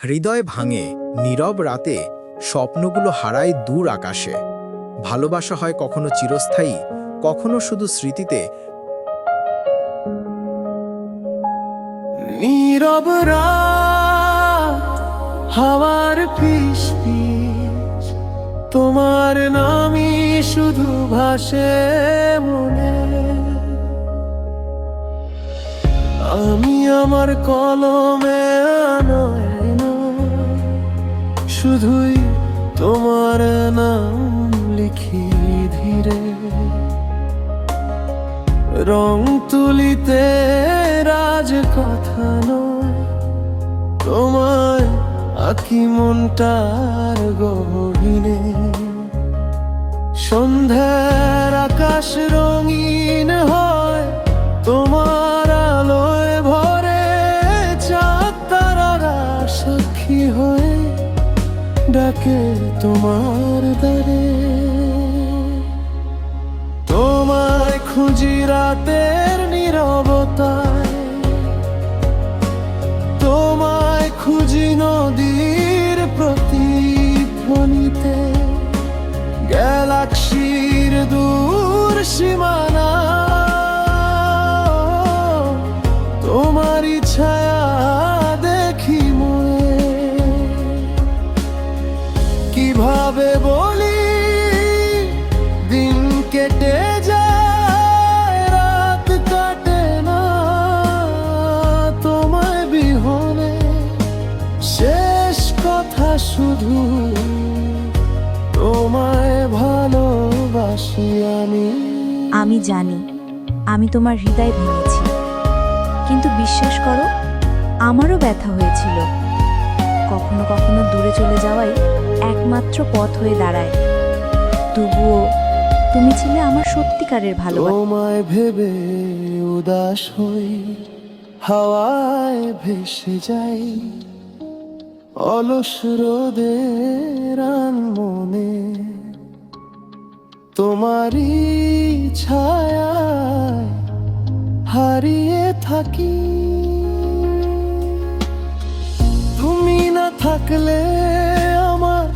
হৃদয় ভাঙে, নীরব রাতে স্বপ্নগুলো হারায় দূর আকাশে। ভালোবাসা হয় কখনো চিরস্থায়ী, কখনো শুধু স্মৃতিতে। নীরব হাওয়ার তোমার নামই শুধু ভাসে মনে। আমি আমার কলমে শুধুই তোমার নাম লিখি ধীরে। রং তুলিতে রাজ কথা নয়। তোমায় আঁকি মনটার গহীনে। সন্ধ্যার আকাশ রঙিন হয় ডাকে তোমার দ্বারে। তোমায় খুঁজি রাতের নীরবতায়। তোমায় খুঁজি নদীর প্রতিধ্বনিতে। গ্যালাক্সির দূর সীমানা শুধু তোমায় ভালোবাসি আমি। আমি জানি আমি তোমার হৃদয় ভেঙেছি। কিন্তু বিশ্বাস করো আমারও ব্যথা হয়েছিল। কখনো কখনো দূরে চলে যাওয়াই একমাত্র পথ হয়ে দাঁড়ায়। তবুও তুমি ছিলে আমার সত্যিকারের ভালোবাসা। তোমায় ভেবে উদাস হই হাওয়ায় ভেসে যাই। অলস রোদের মনে তোমারই ছায়ায় হারিয়ে থাকি। তুমি না থাকলে আমার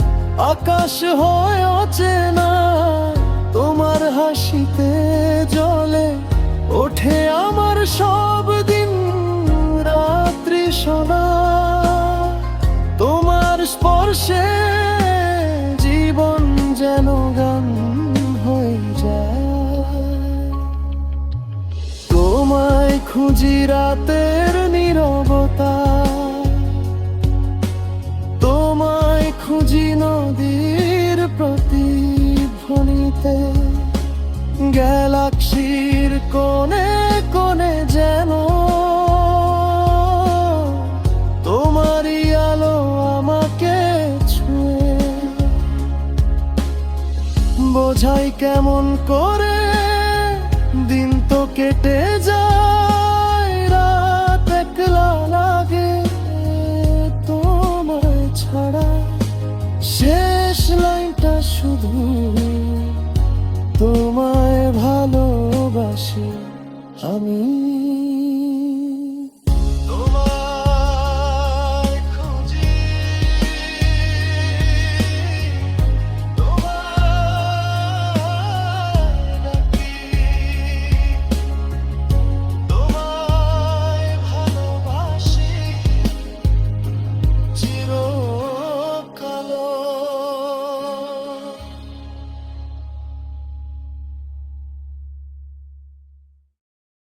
আকাশ হয় অচেনা, তোমার হাসিতে জলে ওঠে আমার সব দিন রাত্রি সোনা। স্পর্শে জীবন যেন গান হয়ে যায়। তোমায় খুঁজি রাতের নীরবতা। তোমায় খুঁজি নদীর প্রতিধ্বনিতে। গ্যালাক্সির কোণে ভাই কেমন করে দিন তো কেটে যায়, রাত একলা লাগে তোমায় ছাড়া। শেষ লাইনটা শুধু তোমায় ভালোবাসি, আমি